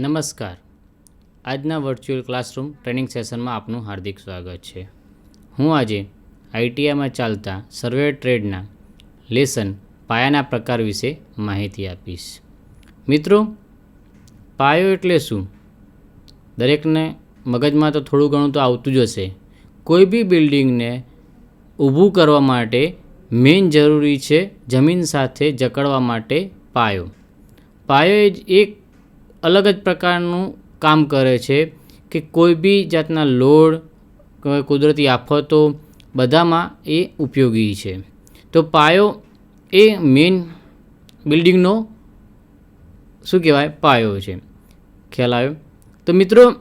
નમસ્કાર. આજના virtual classroom training સેશનમાં આપનું હાર્દિક સ્વાગત છે. હું આજે આઈટીઆઈમાં ચાલતા સર્વે ટ્રેડના લેસન પાયાના પ્રકાર વિશે માહિતી આપીશ. મિત્રો, પાયો એટલે શું? દરેકને મગજમાં તો થોડું ઘણું તો આવતું જ હશે. કોઈ બી બિલ્ડિંગને ઊભું કરવા માટે મેઇન જરૂરી છે જમીન સાથે જકડવા માટે પાયો. પાયો એ જ એક અલગ જ પ્રકારનું કામ કરે છે કે કોઈ બી જાતના લોડ કુદરતી આફતો બધામાં એ ઉપયોગી છે. તો પાયો એ મેઇન બિલ્ડિંગનો શું કહેવાય? પાયો છે. ખ્યાલ આવ્યો? તો મિત્રો,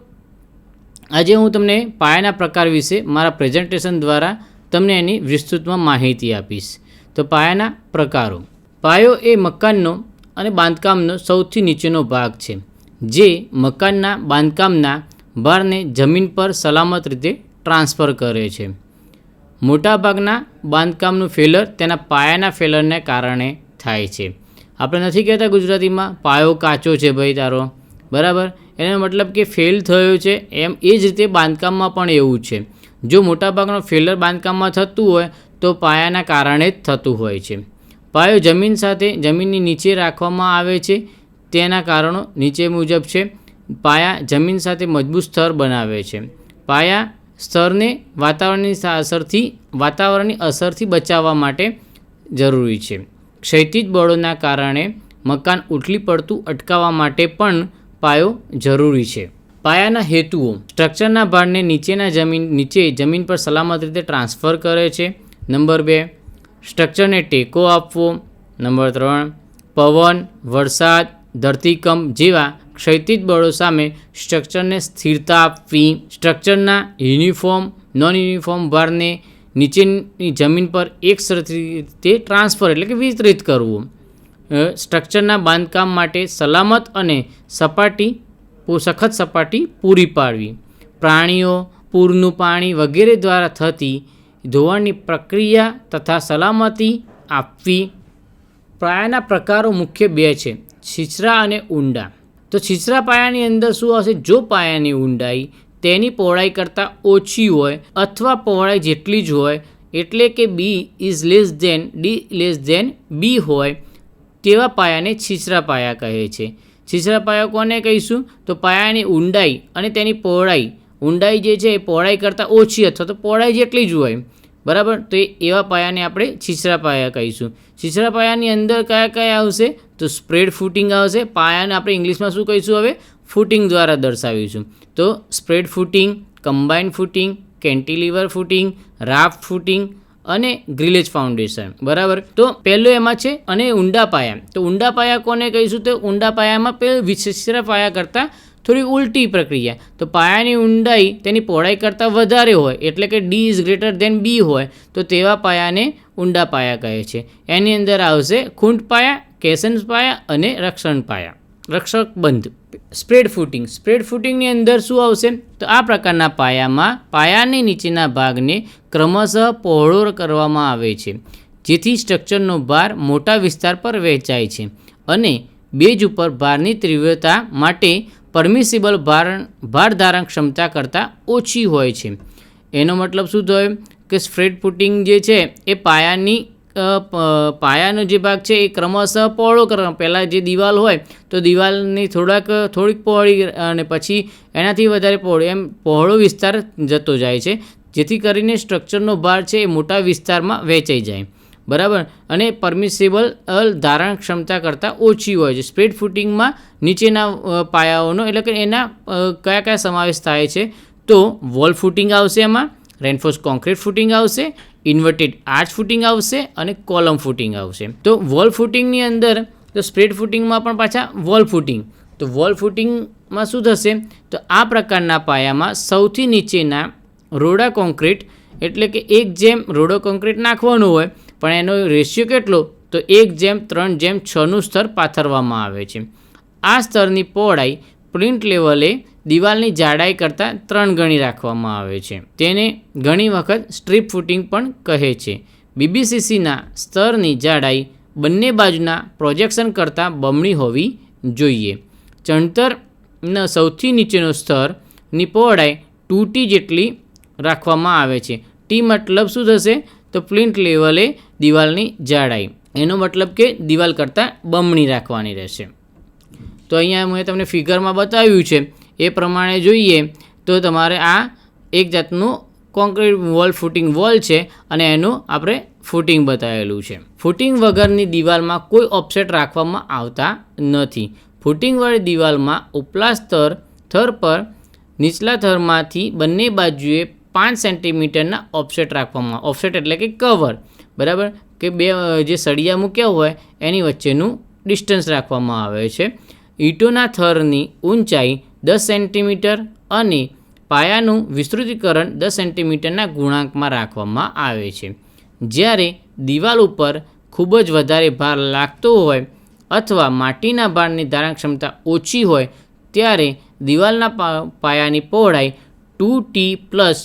આજે હું તમને પાયાના પ્રકાર વિશે મારા પ્રેઝન્ટેશન દ્વારા તમને એની વિસ્તૃતમાં માહિતી આપીશ. તો પાયાના પ્રકારો. પાયો એ મકાનનો અને બાંધકામનો સૌથી નીચેનો ભાગ છે, જે મકાનના બાંધકામના ભારને જમીન પર સલામત રીતે ટ્રાન્સફર કરે છે. મોટાભાગના બાંધકામનું ફેલર તેના પાયાના ફેલરને કારણે થાય છે. આપણે નથી કહેતા ગુજરાતીમાં, પાયો કાચો છે ભાઈ તારો. બરાબર? એનો મતલબ કે ફેલ થયો છે એમ એ જ રીતે બાંધકામમાં પણ એવું છે. જો મોટાભાગનો ફેલર બાંધકામમાં થતું હોય, તો પાયાના કારણે જ થતું હોય છે. પાયો જમીન સાથે જમીનની નીચે રાખવામાં આવે છે. તેના કારણો નીચે મુજબ છે. પાયા જમીન સાથે મજબૂત સ્તર બનાવે છે. પાયા સ્તરને વાતાવરણની અસરથી વાતાવરણની અસરથી બચાવવા માટે જરૂરી છે. ક્ષૈતિજ બળોના કારણે મકાન ઉથલી પડતું અટકાવવા માટે પણ પાયો જરૂરી છે. પાયાના હેતુઓ. સ્ટ્રક્ચરના ભારને નીચેના જમીન, નીચે જમીન પર સલામત રીતે ટ્રાન્સફર કરે છે. નંબર બે સ્ટ્રક્ચરને ટેકો આપવો. નંબર ત્રણ, પવન, વરસાદ, ધરતીકંપ જેવા ક્ષૈતિજ બળો સામે સ્ટ્રક્ચરને સ્થિરતા આપવી. સ્ટ્રક્ચરના યુનિફોર્મ નોન યુનિફોર્મ ભારને નીચેની જમીન પર એક રીતે ટ્રાન્સફર એટલે કે વિતરિત કરવું. સ્ટ્રક્ચરના બાંધકામ માટે સલામત અને સપાટી, સખત સપાટી પૂરી પાડવી. પ્રાણીઓ, પૂરનું પાણી વગેરે દ્વારા થતી ધોવાણની પ્રક્રિયા તથા સલામતી આપવી પાયાના પ્રકારો મુખ્ય બે છે, છીછરા અને ઊંડા. તો છીછરા પાયાની અંદર શું હશે જો પાયાની ઊંડાઈ તેની પહોળાઈ કરતાં ઓછી હોય અથવા પહોળાઈ જેટલી જ હોય, એટલે કે B is less than D less than B હોય, તેવા પાયાને છીછરા પાયા કહે છે. છીછરા પાયા કોને કહીશું? તો પાયાની ઊંડાઈ અને તેની પહોળાઈ. ઊંડાઈ જે છે એ પહોળાઈ કરતાં ઓછી અથવા તો પહોળાઈ જેટલી જ હોય. બરાબર? તો એ એવા પાયાને આપણે છીછરા પાયા કહીશું. છીછરા પાયાની અંદર કયા કયા આવશે? તો સ્પ્રેડ ફૂટિંગ આવશે. પાયાને આપણે ઇંગ્લિશમાં શું કહીશું હવે? ફૂટિંગ દ્વારા દર્શાવીશું. તો spread footing, combined footing, cantilever footing raft footing અને ગ્રિલેજ ફાઉન્ડેશન. બરાબર? તો પહેલું એમાં છે અને ઊંડા પાયા. તો ઊંડા પાયા કોને કહીશું? તો ઊંડા પાયામાં પેલું વિશિષ્ટ પાયા કરતાં થોડી ઉલટી પ્રક્રિયા. તો પાયાની ઊંડાઈ તેની પહોળાઈ કરતાં વધારે હોય, એટલે કે D is greater than B હોય, તો તેવા પાયાને ઊંડા પાયા કહે છે. એની અંદર આવશે ખૂંટ પાયા, કેસન્સ પાયા અને રક્ષણ પાયા. રક્ષક બંધ. સ્પ્રેડ ફૂટિંગ સ્પ્રેડ ફૂટિંગની અંદર શું આવશે? તો આ પ્રકારના પાયામાં પાયાની નીચેના ભાગને ક્રમશઃ પહોળો કરવામાં આવે છે, જેથી સ્ટ્રક્ચરનો ભાર મોટા વિસ્તાર પર વહેંચાય છે અને બેજ ઉપર ભારની તીવ્રતા માટે પરમિસિબલ ભાર ભારધારણ ક્ષમતા કરતાં ઓછી હોય છે. એનો મતલબ શું થયો કે સ્પ્રેડ ફૂટિંગ જે છે, એ પાયાની પાયાનો જે ભાગ છે, એ ક્રમશઃ પહોળો કરવા પહેલાં જે દિવાલ હોય, તો દિવાલની થોડાક, થોડીક પહોળી અને પછી એનાથી વધારે પહોળી, એમ પહોળો વિસ્તાર જતો જાય છે. જેથી કરીને સ્ટ્રક્ચરનો ભાર છે, એ મોટા વિસ્તારમાં વહેંચાઈ જાય. બરાબર? અને પરમિસેબલ ધારણ ક્ષમતા કરતાં ઓછી હોય છે. સ્પ્રેડ ફૂટિંગમાં નીચેના પાયાઓનો એટલે કે એના કયા કયા સમાવેશ થાય છે? તો વોલ ફૂટિંગ આવશે એમાં રેનફોર્સ કોન્ક્રીટ ફૂટિંગ આવશે ઇન્વર્ટેડ આર્ચ ફૂટિંગ આવશે અને કોલમ ફૂટિંગ આવશે. તો વોલ ફૂટિંગની અંદર, તો સ્પ્રેડ ફૂટિંગમાં પણ પાછા વોલ ફૂટિંગ તો વોલ ફૂટિંગમાં શું થશે? તો આ પ્રકારના પાયામાં સૌથી નીચેના રોડા કોન્ક્રીટ એટલે કે એક જેમ રોડો કોન્ક્રીટ નાખવાનું હોય પણ એનો રેશિયો કેટલો? તો એક જેમ, ત્રણ જેમ છનું સ્તર પાથરવામાં આવે છે. આ સ્તરની પહોળાઈ પ્રિન્ટ લેવલે દિવાલની જાડાઈ કરતાં ત્રણ ગણી રાખવામાં આવે છે. તેને ઘણી વખત સ્ટ્રીપ ફૂટિંગ પણ કહે છે. બીબીસીસીના સ્તરની જાડાઈ બંને બાજુના પ્રોજેક્શન કરતાં બમણી હોવી જોઈએ. ચણતરના સૌથી નીચેનો સ્તરની પહોળાઈ ટૂટી જેટલી રાખવામાં આવે છે. ટી મતલબ શું થશે? તો પ્લિન્ટ લેવલે દિવાલની જાડાઈ. એનો મતલબ કે દિવાલ કરતાં બમણી રાખવાની રહેશે. તો અહીંયા મેં તમને ફિગરમાં બતાવ્યું છે. એ પ્રમાણે જોઈએ તો તમારે આ એક જાતનું કોન્ક્રીટ વોલ, ફૂટિંગ વોલ છે અને એનું આપણે ફૂટિંગ બતાવેલું છે. ફૂટિંગ વગરની દિવાલમાં કોઈ ઓફસેટ રાખવામાં આવતા નથી. ફૂટિંગવાળી દિવાલમાં ઉપલા સ્તર, થર પર, નીચલા થરમાંથી બંને બાજુએ પાંચ સેન્ટીમીટરના ઓફસેટ રાખવામાં, ઓફસેટ એટલે કે કવર. બરાબર? કે બે જે સળિયા મૂક્યા હોય, એની વચ્ચેનું ડિસ્ટન્સ રાખવામાં આવે છે. ઈંટોના થરની ઊંચાઈ દસ સેન્ટીમીટર અને પાયાનું વિસ્તૃતીકરણ દસ સેન્ટીમીટરના ગુણાંકમાં રાખવામાં આવે છે. જ્યારે દિવાલ ઉપર ખૂબ જ વધારે ભાર લાગતો હોય અથવા માટીના ભારની ધારણ ક્ષમતા ઓછી હોય, ત્યારે દિવાલના પાયાની પહોળાઈ two T plus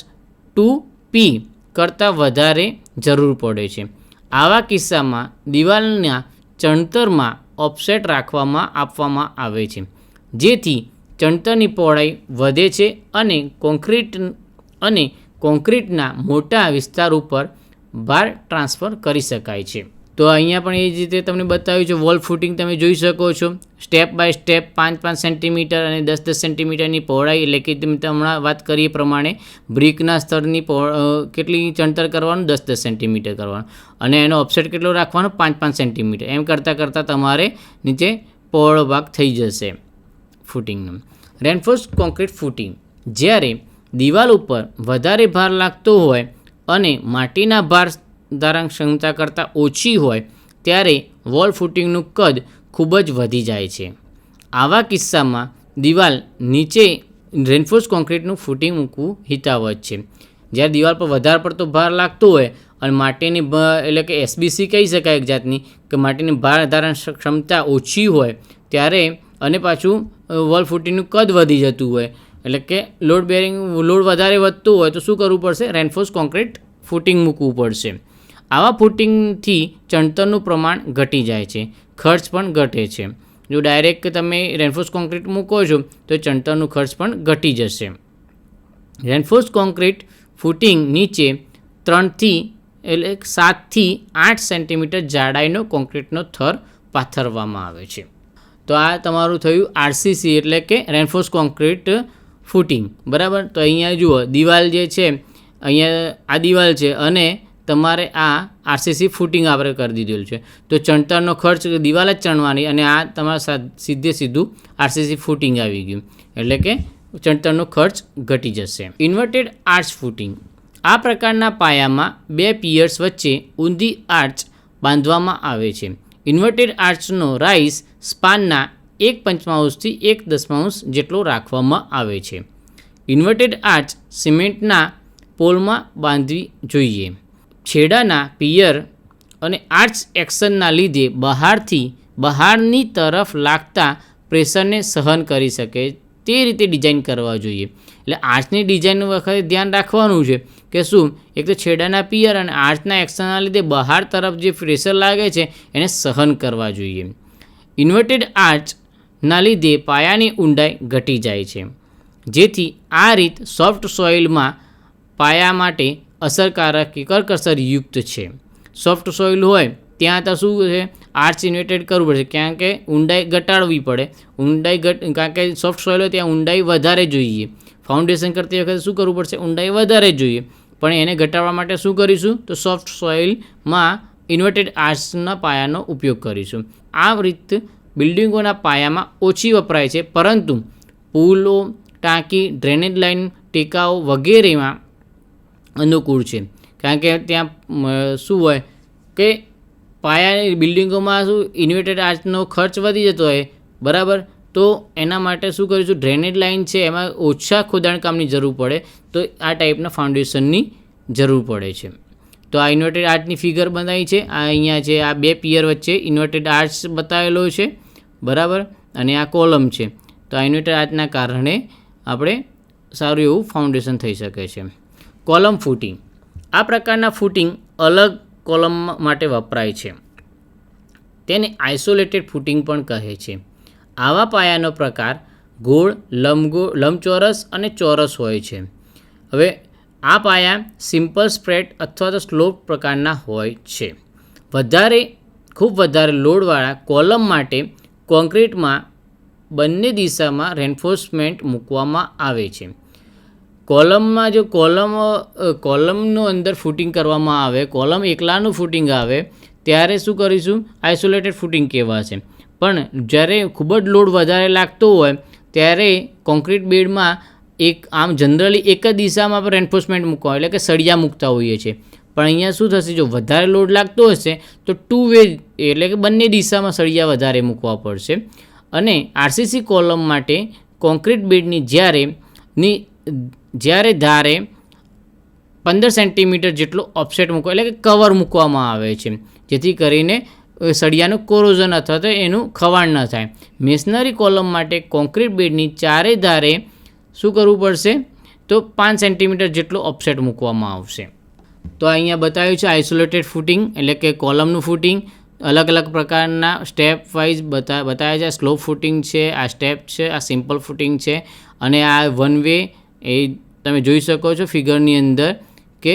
two P કરતાં વધારે જરૂર પડે છે. આવા કિસ્સામાં દિવાલના ચણતરમાં ઓફસેટ રાખવામાં આપવામાં આવે છે. જેથી ચણતરની પહોળાઈ વધે છે અને કોન્ક્રીટ અને કોન્ક્રીટના મોટા વિસ્તાર ઉપર ભાર ટ્રાન્સફર કરી શકાય છે. તો અહીંયા પણ એ જ રીતે તમને બતાવ્યું છે વોલ ફૂટિંગ તમે જોઈ શકો છો. સ્ટેપ બાય સ્ટેપ પાંચ પાંચ સેન્ટીમીટર અને દસ દસ સેન્ટીમીટરની પહોળાઈ, એટલે કે તમે હમણાં વાત કરીએ પ્રમાણે, બ્રિકના સ્તરની કેટલી ચણતર કરવાનું? દસ દસ સેન્ટીમીટર કરવાનું. અને એનો ઓફસેટ કેટલો રાખવાનો? પાંચ પાંચ સેન્ટીમીટર એમ કરતાં કરતાં તમારે નીચે પહોળો ભાગ થઈ જશે ફૂટિંગનો રેનફોર્સ કોન્ક્રીટ ફૂટિંગ જ્યારે દિવાલ ઉપર વધારે ભાર લાગતો હોય અને માટીના ભાર ધારણ ક્ષમતા કરતાં ઓછી હોય, ત્યારે વોલ ફૂટિંગનું કદ ખૂબ જ વધી જાય છે. આવા કિસ્સામાં દિવાલ નીચે રેનફોર્સ કોન્ક્રીટનું ફૂટિંગ મૂકવું હિતાવત છે. જ્યારે દિવાલ પર વધારે પડતો ભાર લાગતો હોય અને માટીની એટલે કે એસબીસી કહી શકાય એક જાતની, કે માટીની ભાર ધારણ ક્ષમતા ઓછી હોય, ત્યારે અને પાછું વોલ ફૂટિંગનું કદ વધી જતું હોય. એટલે કે લોડ બેરિંગ, લોડ વધારે વધતું હોય તો શું કરવું પડશે? રેનફોર્સ કોન્ક્રીટ ફૂટિંગ મૂકવું પડશે. આવા ફૂટિંગથી ચણતરનું પ્રમાણ ઘટી જાય છે, ખર્ચ પણ ઘટે છે. જો ડાયરેક્ટ તમે રેન્ફોર્સ કોન્ક્રીટ મૂકો છો, તો ચણતરનું ખર્ચ પણ ઘટી જશે. રેન્ફોર્સ કોન્ક્રીટ ફૂટિંગ નીચે ત્રણથી એટલે સાતથી આઠ સેન્ટીમીટર જાડાઈનો કોન્ક્રીટનો થર પાથરવામાં આવે છે. તો આ તમારું થયું આરસીસી એટલે કે રેન્ફોર્સ કોન્ક્રીટ ફૂટિંગ. બરાબર? તો અહીંયા જુઓ, દિવાલ જે છે, અહીંયા આ દિવાલ છે અને તમારે આ આરસીસી ફૂટિંગ આપણે કરી દીધેલું છે. તો ચણતરનો ખર્ચ દિવાલ જ ચણવાની અને આ તમારા સીધે સીધું આરસીસી ફૂટિંગ આવી ગયું. એટલે કે ચણતરનો ખર્ચ ઘટી જશે. ઇન્વર્ટેડ આર્ચ ફૂટિંગ આ પ્રકારના પાયામાં બે પિયર્સ વચ્ચે ઊંધી આર્ચ બાંધવામાં આવે છે. ઇન્વર્ટેડ આર્ચનો રાઇસ સ્પાનના એક પંચમાંશથી એક દસમાંશ જેટલો રાખવામાં આવે છે. ઇન્વર્ટેડ આર્ચ સિમેન્ટના પોલમાં બાંધવી જોઈએ. છેડાના પિયર અને આર્ટ્સ એક્શનના લીધે બહારથી બહારની તરફ લાગતા પ્રેશરને સહન કરી શકે તે રીતે ડિઝાઇન કરવા જોઈએ. એટલે આર્ચની ડિઝાઇન વખતે ધ્યાન રાખવાનું છે કે શું? એક તો છેડાના પિયર અને આર્ચના એક્શનના લીધે બહાર તરફ જે પ્રેશર લાગે છે એને સહન કરવા જોઈએ. ઇન્વર્ટેડ આર્ચના લીધે પાયાની ઊંડાઈ ઘટી જાય છે. જેથી આ રીત સોફ્ટ સોઇલમાં પાયા માટે અસરકારક કે કરકસરયુક્ત છે. સોફ્ટ સોઇલ હોય ત્યાં તો શું છે? આર્ટ્સ ઇન્વેટેડ કરવું પડશે. કારણ કે ઊંડાઈ ઘટાડવી પડે. ઊંડાઈ ઘટ, કારણ કે સોફ્ટ સોઇલ હોય ત્યાં ઊંડાઈ વધારે જોઈએ. ફાઉન્ડેશન કરતી વખતે શું કરવું પડશે? ઊંડાઈ વધારે જોઈએ. પણ એને ઘટાડવા માટે શું કરીશું? તો સોફ્ટ સોઇલમાં ઇન્વર્ટેડ આર્ટ્સના પાયાનો ઉપયોગ કરીશું. આ રીત બિલ્ડિંગોના પાયામાં ઓછી વપરાય છે. પરંતુ પુલો, ટાંકી, ડ્રેનેજ લાઇન, ટેકાઓ વગેરેમાં અનુકૂળ છે. કારણ કે ત્યાં શું હોય કે પાયાની બિલ્ડિંગોમાં શું ઇન્વર્ટેડ આર્ચનો ખર્ચ વધી જતો હોય, બરાબર? તો એના માટે શું કરીશું? ડ્રેનેજ લાઇન છે, એમાં ઓછા ખોદાણકામની જરૂર પડે, તો આ ટાઈપના ફાઉન્ડેશનની જરૂર પડે છે. તો આ ઇન્વર્ટેડ આર્ચની ફિગર બનાવી છે, આ અહીંયા છે, આ બે પિયર વચ્ચે ઇન્વર્ટેડ આર્ચ બતાવેલો છે, બરાબર? અને આ કોલમ છે. તો આ ઇન્વર્ટેડ આર્ચના કારણે આપણે સારું એવું ફાઉન્ડેશન થઈ શકે છે. Column footing. આ પ્રકારના ફૂટિંગ અલગ કોલમ માટે વપરાય છે. તેને આઇસોલેટેડ ફૂટિંગ પણ કહે છે. આવા પાયાનો પ્રકાર ગોળ લંબગોળ લંબચોરસ અને ચોરસ હોય છે. હવે, આ પાયા સિમ્પલ સ્પ્રેડ અથવા તો સ્લોપ પ્રકારના હોય છે. વધારે, ખૂબ વધારે લોડવાળા કોલમ માટે કોન્ક્રીટમાં બંને દિશામાં રેન્ફોર્સમેન્ટ મૂકવામાં આવે છે. કોલમમાં જો કોલમ કોલમનો અંદર ફૂટિંગ કરવામાં આવે, કોલમ એકલાનું ફૂટિંગ આવે, ત્યારે શું કરીશું? આઇસોલેટેડ ફૂટિંગ કહેવાશે. પણ જ્યારે ખૂબ જ લોડ વધારે લાગતો હોય, ત્યારે કોન્ક્રીટ બેડમાં એક, આમ જનરલી એક જ દિશામાં આપણે એન્ફોર્સમેન્ટ મૂકવા, એટલે કે સળિયા મૂકતા હોઈએ છીએ. પણ અહીંયા શું થશે? જો વધારે લોડ લાગતો હશે, તો ટુ વે એટલે કે બંને દિશામાં સળિયા વધારે મૂકવા પડશે. અને આરસીસી કોલમ માટે કોન્ક્રીટ બેડની જ્યારે ની જ્યારે ધારે પંદર સેન્ટીમીટર જેટલો ઓફસેટ મૂકો એટલે કે કવર મૂકવામાં આવે છે. જેથી કરીને સળિયાનું કોરોઝન અથવા તો એનું ખવાણ ન થાય. મેશનરી કોલમ માટે કોન્ક્રીટ બેડની ચારે ધારે શું કરવું પડશે? તો પાંચ સેન્ટીમીટર જેટલો ઓફસેટ મૂકવામાં આવશે. તો અહીંયા બતાવ્યું છે આઇસોલેટેડ ફૂટિંગ એટલે કે કોલમનું ફૂટિંગ અલગ અલગ પ્રકારના સ્ટેપ વાઇઝ બતા, બતાવ્યા છે. સ્લો ફૂટિંગ છે, આ સ્ટેપ છે, આ સિમ્પલ ફૂટિંગ છે. અને આ વન વે એ તમે જોઈ શકો છો ફિગરની અંદર કે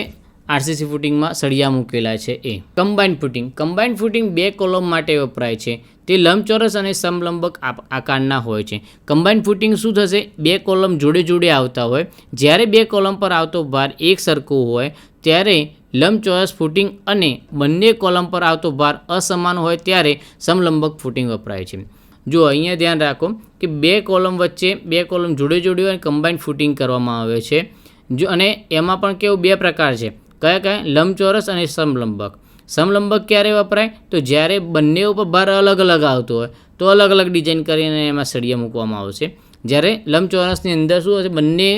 આરસીસી ફૂટિંગમાં સળિયા મૂકેલા છે એ. કમ્બાઇન્ડ ફૂટિંગ કમ્બાઇન્ડ ફૂટિંગ બે કોલમ માટે વપરાય છે. તે લંબચોરસ અને સમલંબક આકારના હોય છે. કમ્બાઇન્ડ ફૂટિંગ શું થશે? બે કોલમ જોડે જોડે આવતા હોય. જ્યારે બે કોલમ પર આવતો ભાર એક સરખો હોય, ત્યારે લંબચોરસ ફૂટિંગ અને બંને કોલમ પર આવતો ભાર અસમાન હોય, ત્યારે સમલંબક ફૂટિંગ વપરાય છે. જો અહીંયા ધ્યાન રાખો કે બે કોલમ વચ્ચે બે કોલમ જોડે જોડે અને કમ્બાઇન્ડ ફૂટિંગ કરવામાં આવે છે. જો અને એમાં પણ કેવું બે પ્રકાર છે. કયા કયા? લંબચોરસ અને સમલંબક. સમલંબક ક્યારે વપરાય? તો જ્યારે બંને ઉપર ભાર અલગ અલગ આવતો હોય, તો અલગ અલગ ડિઝાઇન કરીને એમાં સળિયા મૂકવામાં આવશે જ્યારે લંબચોરસની અંદર શું હશે બંને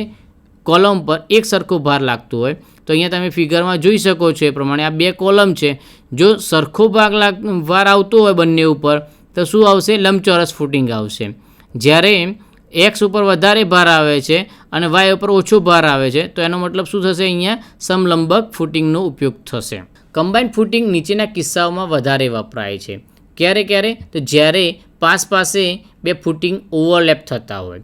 કોલમ પર એક સરખો ભાર લાગતો હોય. તો અહીંયા તમે ફિગરમાં જોઈ શકો છો એ પ્રમાણે આ બે કોલમ છે. જો સરખો ભાગ લાગ, ભાર આવતો હોય બંને ઉપર તો શું આવશે? લંબચોરસ ફૂટિંગ આવશે. જ્યારે એક્સ ઉપર વધારે ભાર આવે છે અને વાય ઉપર ઓછો ભાર આવે છે, તો એનો મતલબ શું થશે અહીંયા? સમલંબક ફૂટિંગનો ઉપયોગ થશે. કમ્બાઇન્ડ ફૂટિંગ નીચેના કિસ્સાઓમાં વધારે વપરાય છે. ક્યારે ક્યારે? તો જ્યારે પાસ પાસે બે ફૂટિંગ ઓવરલેપ થતા હોય.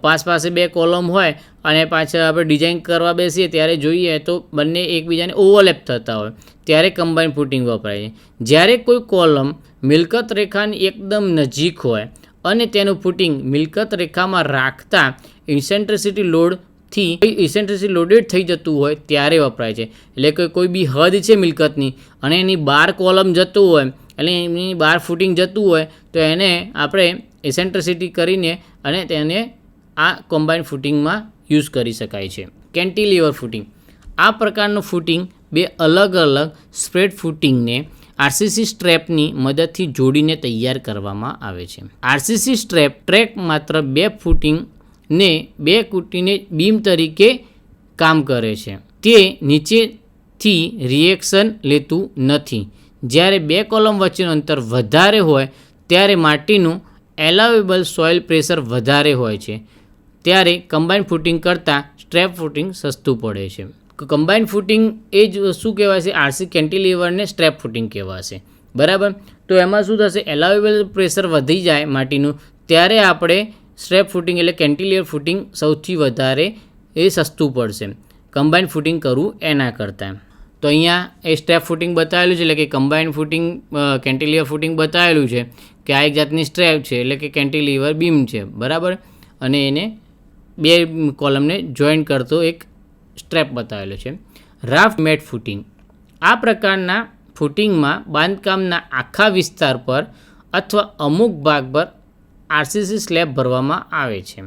પાસ પાસે બે કોલમ હોય અને પાછળ આપણે ડિઝાઇન કરવા બેસીએ ત્યારે જોઈએ તો બંને એકબીજાને ઓવરલેપ થતા હોય. ત્યારે કમ્બાઇન ફૂટિંગ વપરાય છે. જ્યારે કોઈ કોલમ મિલકત રેખાની એકદમ નજીક હોય અને તેનું ફૂટિંગ મિલકત રેખામાં રાખતા ઇન્સેન્ટ્રિસિટી લોડથી ઇન્સેન્ટ્રિસિટી લોડેડ થઈ જતું હોય ત્યારે વપરાય છે. એટલે કે કોઈ બી હદ છે મિલકતની અને એની બાર કોલમ જતું હોય એટલે એની બાર ફૂટિંગ જતું હોય તો એને આપણે એસેન્ટ્રિસિટી કરીને અને તેને આ કોમ્બાઇન ફૂટિંગમાં યુઝ કરી શકાય છે. Cantilever footing. આ પ્રકારનું ફૂટિંગ બે અલગ અલગ સ્પ્રેડ ફૂટિંગને આરસીસી સ્ટ્રેપની મદદથી જોડીને તૈયાર કરવામાં આવે છે. આરસીસી સ્ટ્રેપ ટ્રેક માત્ર બે ફૂટિંગને બે કૂટીને બીમ તરીકે કામ કરે છે. તે નીચેથી રિએક્શન લેતું નથી. જ્યારે બે કોલમ વચ્ચેનું અંતર વધારે હોય, ત્યારે માટીનું એલાવેબલ સોઇલ પ્રેશર વધારે હોય છે. ત્યારે કમ્બાઇન ફૂટિંગ કરતાં સ્ટ્રેપ ફૂટિંગ સસ્તું પડે છે. કમ્બાઇન ફૂટિંગ એ જ શું કહેવાય છે? આરસી કેન્ટિલીવરને સ્ટ્રેપ ફૂટિંગ કહેવાશે બરાબર? તો એમાં શું થશે? એલાવેબલ પ્રેશર વધી જાય માટીનું, ત્યારે આપણે સ્ટ્રેપ ફૂટિંગ એટલે કેન્ટિલિયર ફૂટિંગ સૌથી વધારે એ સસ્તું પડશે. કમ્બાઇન ફૂટિંગ કરવું એના કરતાં. તો અહીંયા એ સ્ટેપ ફૂટિંગ બતાવેલું છે, એટલે કે કમ્બાઇન ફૂટિંગ કેન્ટિલિયર ફૂટિંગ બતાવેલું છે કે આ એક જાતની સ્ટ્રેપ છે, એટલે કે કેન્ટિલિવર બીમ છે. બરાબર? અને એને બે કોલમને જોઈન કરતો એક સ્ટ્રેપ બતાવેલો છે. Raft mat footing. આ પ્રકારના ફૂટિંગમાં બાંધકામના આખા વિસ્તાર પર અથવા અમુક ભાગ પર આરસીસી સ્લેબ ભરવામાં આવે છે.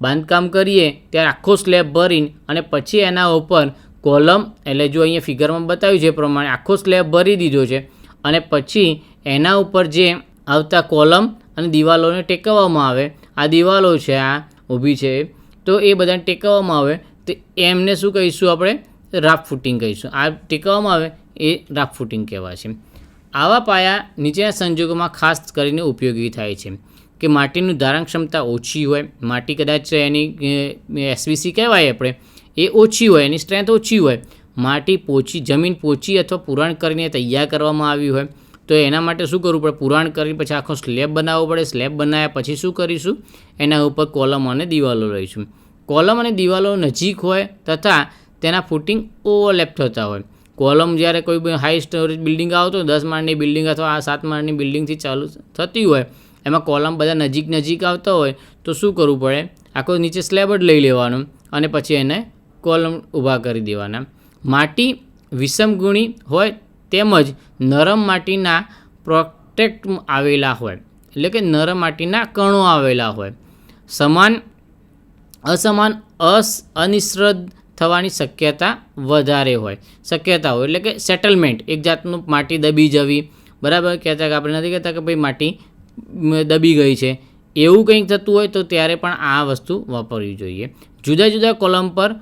બાંધકામ કરીએ ત્યારે આખો સ્લેબ ભરીને અને પછી એના ઉપર કોલમ, એટલે જો અહીંયા ફિગરમાં બતાવ્યું છે પ્રમાણે આખો સ્લેબ ભરી દીધો છે અને પછી એના ઉપર જે આવતા કોલમ અને દિવાલોને ટેકવવામાં આવે, આ દિવાલો છે, આ ઊભી છે તો એ બધાને ટેકવવામાં આવે. તો એમને શું કહીશું આપણે? રાફ ફૂટિંગ કહીશું. આ ટેકવવામાં આવે એ રાફ ફૂટિંગ કહેવાય છે. આવા પાયા નીચેના સંજોગોમાં ખાસ કરીને ઉપયોગી થાય છે કે માટીનું ધારણ ક્ષમતા ઓછી હોય. માટી કદાચ એની એસવીસી કહેવાય આપણે. એ ઓછી હોય, એની સ્ટ્રેન્થ ઓછી હોય. માટી પોચી, જમીન પોચી અથવા પુરાણ કરીને તૈયાર કરવામાં આવી હોય. તો એના માટે શું કરવું પડે? પુરાણ કરી પછી આખો સ્લેબ બનાવવો પડે. સ્લેબ બનાવ્યા પછી શું કરીશું? એના ઉપર કોલમ અને દિવાલો લઈશું. કોલમ અને દિવાલો નજીક હોય તથા તેના ફૂટિંગ ઓવરલેપ થતા હોય. કોલમ જ્યારે કોઈ હાઈ સ્ટોરેજ બિલ્ડિંગ આવતો દસ માળની બિલ્ડિંગ અથવા આ સાત માળની બિલ્ડિંગથી ચાલુ થતી હોય, એમાં કોલમ બધા નજીક નજીક આવતા હોય, તો શું કરવું પડે? આખો નીચે સ્લેબ જ લઈ લેવાનું અને પછી એને કોલમ ઊભા કરી દેવાના. માટી વિષમગુણી હોય તેમજ નરમ માટીના પ્રોટેક્ટ આવેલા હોય. એટલે કે નરમ માટીના કણો આવેલા હોય. સમાન, અસમાન, અસ અનિશ્રદ્ધ થવાની શક્યતા વધારે હોય. શક્યતા હોય. એટલે કે સેટલમેન્ટ એક જાતનું માટી દબી જવી. બરાબર? કહેતા કે આપણે નથી કહેતા કે ભાઈ માટી દબી ગઈ છે. એવું કંઈક થતું હોય તો ત્યારે પણ આ વસ્તુ વાપરવી જોઈએ. જુદા જુદા કોલમ પર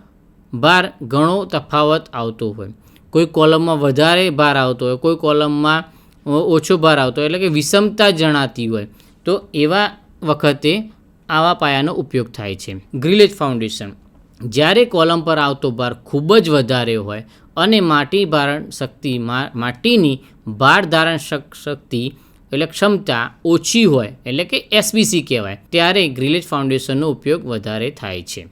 ભાર ઘણો તફાવત આવતો હોય. કોઈ કોલમમાં વધારે ભાર આવતો હોય, કોઈ કોલમમાં ઓછો ભાર આવતો હોય, એટલે કે વિષમતા જણાતી હોય, તો એવા વખતે આવા પાયાનો ઉપયોગ થાય છે. ગ્રીલેજ ફાઉન્ડેશન. જ્યારે કોલમ પર આવતો ભાર ખૂબ જ વધારે હોય અને માટી ભારણ શક્તિ માટીની ભાર ધારણ શક્તિ એટલે ક્ષમતા ઓછી હોય, એટલે કે એસબીસી કહેવાય, ત્યારે ગ્રીલેજ ફાઉન્ડેશનનો ઉપયોગ વધારે થાય છે.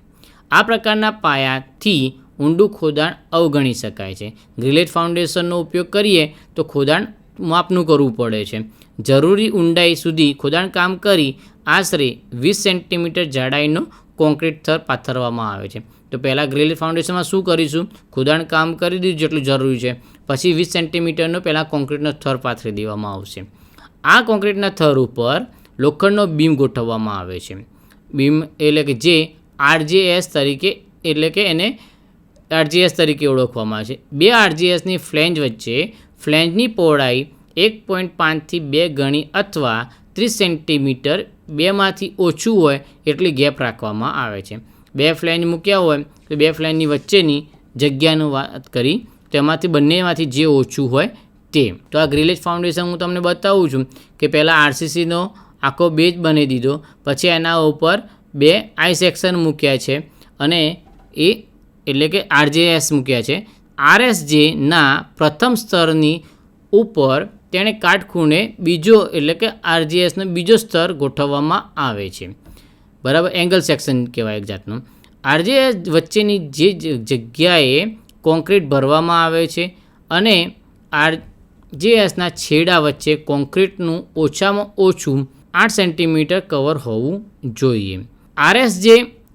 આ પ્રકારના પાયાથી ઊંડું ખોદાણ અવગણી શકાય છે. ગ્રિલેટ ફાઉન્ડેશનનો ઉપયોગ કરીએ તો ખોદાણ માપનું કરવું પડે છે. જરૂરી ઊંડાઈ સુધી ખોદાણ કામ કરી આશરે વીસ સેન્ટીમીટર જાડાઈનો કોન્ક્રીટ થર પાથરવામાં આવે છે. તો પહેલાં ગ્રીલેજ ફાઉન્ડેશનમાં શું કરીશું? ખોદાણ કામ કરી દીધું જેટલું જરૂરી છે. પછી વીસ સેન્ટીમીટરનો પહેલાં કોન્ક્રીટનો થર પાથરી દેવામાં આવશે. આ કોન્ક્રીટના થર ઉપર લોખંડનો બીમ ગોઠવવામાં આવે છે. બીમ એટલે કે જે આરજેએસ તરીકે એટલે કે એને આરજીએસ તરીકે ઓળખવામાં આવે છે. બે આરજીએસની ફ્લેન્જ વચ્ચે ફ્લેન્જની પહોળાઈ એક પોઈન્ટ પાંચથી બે ગણી અથવા ત્રીસ સેન્ટીમીટર બેમાંથી ઓછું હોય એટલી ગેપ રાખવામાં આવે છે. બે ફ્લેન્જ મૂક્યા હોય તો બે ફ્લેન્જની વચ્ચેની જગ્યાનું વાત કરી તેમાંથી બંનેમાંથી જે ઓછું હોય તે. તો આ ગ્રીલેજ ફાઉન્ડેશન હું તમને બતાવું છું કે પહેલાં આરસીસીનો આખો બેજ બની દીધો, પછી એના ઉપર બે આઈ સેક્શન મૂક્યા છે અને એ એટલે કે આરજેએસ મૂક્યા છે. આરએસજેના પ્રથમ સ્તરની ઉપર તેણે કાટખૂણે બીજો એટલે કે આરજીએસનો બીજો સ્તર ગોઠવવામાં આવે છે. બરાબર? એંગલ સેક્શન કહેવાય એક જાતનું. આરજીએસ વચ્ચેની જે જગ્યાએ કોન્ક્રીટ ભરવામાં આવે છે અને આરજીએસના છેડા વચ્ચે કોન્ક્રીટનું ઓછામાં ઓછું આઠ સેન્ટીમીટર કવર હોવું જોઈએ. આરએસજે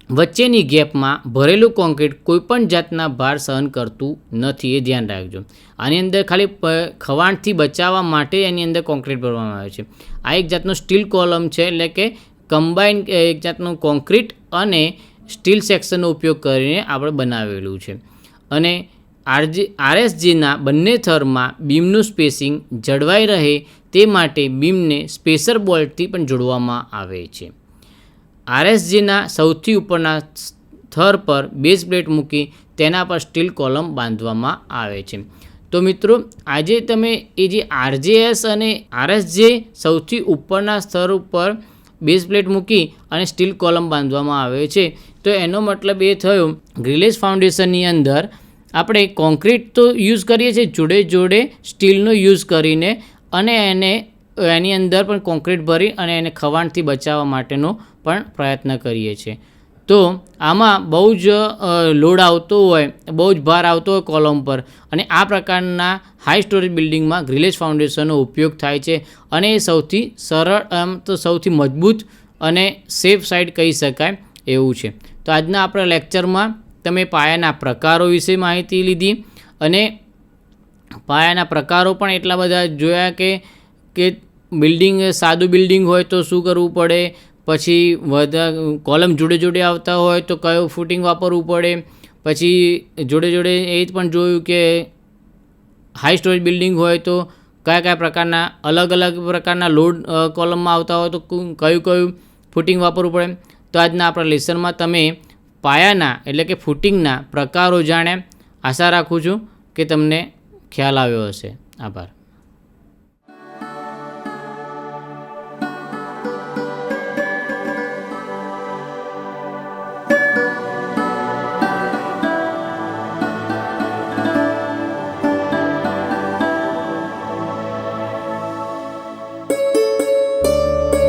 વચ્ચેની ગેપમાં ભરેલું કોન્ક્રીટ કોઈપણ જાતના ભાર સહન કરતું નથી, એ ધ્યાન રાખજો. આની અંદર ખાલી ખવાણથી બચાવવા માટે એની અંદર કોન્ક્રીટ ભરવામાં આવે છે. આ એક જાતનો સ્ટીલ કોલમ છે, એટલે કે કમ્બાઈન એક જાતનું કોન્ક્રીટ અને સ્ટીલ સેક્શનનો ઉપયોગ કરીને આપણે બનાવેલું છે. અને આરજી, આરએસજીના બંને થરમાં બીમનું સ્પેસિંગ જળવાઈ રહે તે માટે બીમને સ્પેસર બોલ્ટથી પણ જોડવામાં આવે છે. આરએસજીના સૌથી ઉપરના થર પર બેઝ પ્લેટ મૂકી તેના પર સ્ટીલ કોલમ બાંધવામાં આવે છે. તો મિત્રો, આજે તમે એ જે આરજેએસ અને આરએસજે સૌથી ઉપરના સ્તર ઉપર બેઝ પ્લેટ મૂકી અને સ્ટીલ કોલમ બાંધવામાં આવે છે, તો એનો મતલબ એ થયો, ગ્રીલેજ ફાઉન્ડેશનની અંદર આપણે કોન્ક્રીટ તો યુઝ કરીએ છીએ, જોડે જોડે સ્ટીલનો યુઝ કરીને અને એને એની અંદર પણ કોન્ક્રીટ ભરી અને એને ખવાણથી બચાવવા માટેનો પણ પ્રયત્ન કરીએ છીએ. તો આમાં બહુ જ લોડ આવતો હોય, બહુ જ ભાર આવતો હોય કોલમ પર અને આ પ્રકારના હાઈ સ્ટોરેજ બિલ્ડિંગમાં ગ્રીલેજ ફાઉન્ડેશનનો ઉપયોગ થાય છે અને એ સૌથી સરળ, આમ તો સૌથી મજબૂત અને સેફ સાઇડ કહી શકાય એવું છે. તો આજના આપણા લેક્ચરમાં તમે પાયાના પ્રકારો વિશે માહિતી લીધી અને પાયાના પ્રકારો પણ એટલા બધા જોયા કે કે બિલ્ડિંગ, સાદું બિલ્ડિંગ હોય તો શું કરવું પડે? પછી વધારે કોલમ જોડે જોડે આવતા હોય તો કયો ફૂટિંગ વાપરવું પડે? પછી જોડે જોડે એ જ પણ જોયું કે હાઈ સ્ટોરેજ બિલ્ડિંગ હોય તો કયા કયા પ્રકારના, અલગ અલગ પ્રકારના લોડ કોલમમાં આવતા હોય તો કયું કયું ફૂટિંગ વાપરવું પડે? તો આજના આપણા લેસનમાં તમે પાયાના એટલે કે ફૂટિંગના પ્રકારો જાણ્યા આશા રાખું છું કે તમને ખ્યાલ આવ્યો હશે. આભાર.